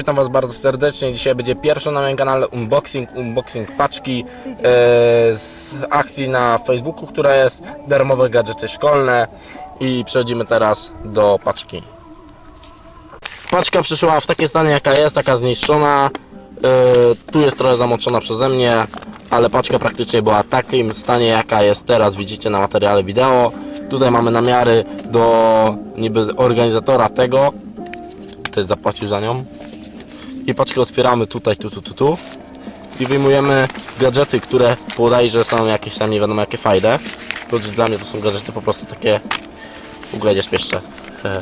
Witam Was bardzo serdecznie. Dzisiaj będzie pierwszy na moim kanale unboxing, unboxing paczki e, z akcji na Facebooku, która jest darmowe gadżety szkolne i przechodzimy teraz do paczki. Paczka przyszła w takiej stanie jaka jest, taka zniszczona. E, tu jest trochę zamoczona przeze mnie, ale paczka praktycznie była w takim stanie jaka jest teraz, widzicie na materiale wideo. Tutaj mamy namiary do niby organizatora tego. Tutaj zapłacił za nią i paczkę otwieramy tutaj, tu, tu, tu, tu i wyjmujemy gadżety, które bodajże są jakieś tam nie wiadomo jakie fajne. To dla mnie to są gadżety po prostu takie w ogóle nie śpieszcze. Te,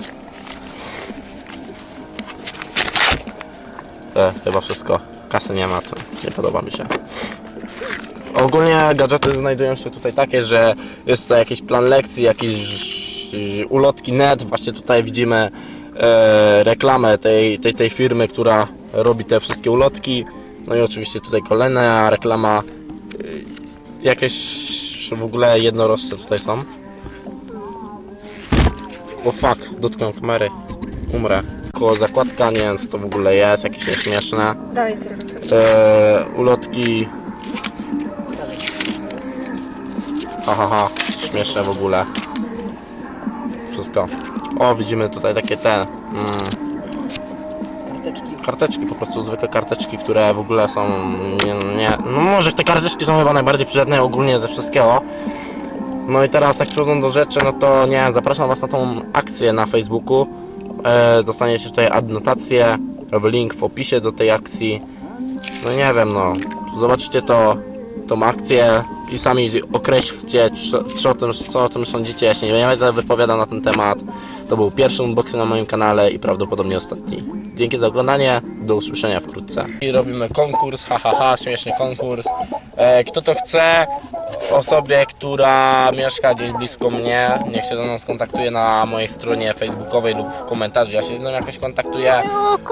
te chyba wszystko. Kasy nie ma, to nie podoba mi się. Ogólnie gadżety znajdują się tutaj takie, że jest tutaj jakiś plan lekcji, jakieś ulotki net. Właśnie tutaj widzimy e, reklamę tej, tej, tej firmy, która robi te wszystkie ulotki. No i oczywiście tutaj kolejna reklama. Y, Jakieś w ogóle jednorożce tutaj są. O fuck, dotknę kamery. Umrę. Koło zakładka, nie wiem co to w ogóle jest, jakieś nieśmieszne. Daj. E, ulotki. Ha, ha, ha, śmieszne w ogóle. Wszystko. O, widzimy tutaj takie te mm, Karteczki. po prostu zwykłe karteczki, które w ogóle są nie, nie, no może te karteczki są chyba najbardziej przydatne ogólnie ze wszystkiego. No i teraz tak przechodząc do rzeczy, no to nie zapraszam Was na tą akcję na Facebooku. E, dostaniecie tutaj adnotację, link w opisie do tej akcji. No nie wiem, no. Zobaczcie to, tą akcję i sami określcie, co, co, o tym, co o tym sądzicie. Ja się nie będę wypowiadał na ten temat. To był pierwszy unboxing na moim kanale i prawdopodobnie ostatni. Dzięki za oglądanie, do usłyszenia wkrótce. I robimy konkurs, hahaha, ha, ha, śmieszny konkurs. E, kto to chce? Osobie, która mieszka gdzieś blisko mnie, niech się do nas kontaktuje na mojej stronie facebookowej lub w komentarzu. Ja się z nią jakoś kontaktuję.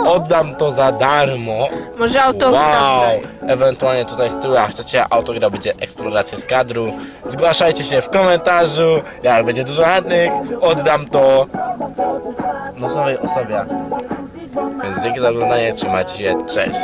Oddam to za darmo. Może autograf Wow! daj. Ewentualnie tutaj z tyłu, jak chcecie autograf, będzie eksploracja z kadru. Zgłaszajcie się w komentarzu. Jak będzie dużo chętnych, oddam to losowej osobie. Więc dzięki za oglądanie, trzymajcie się, cześć!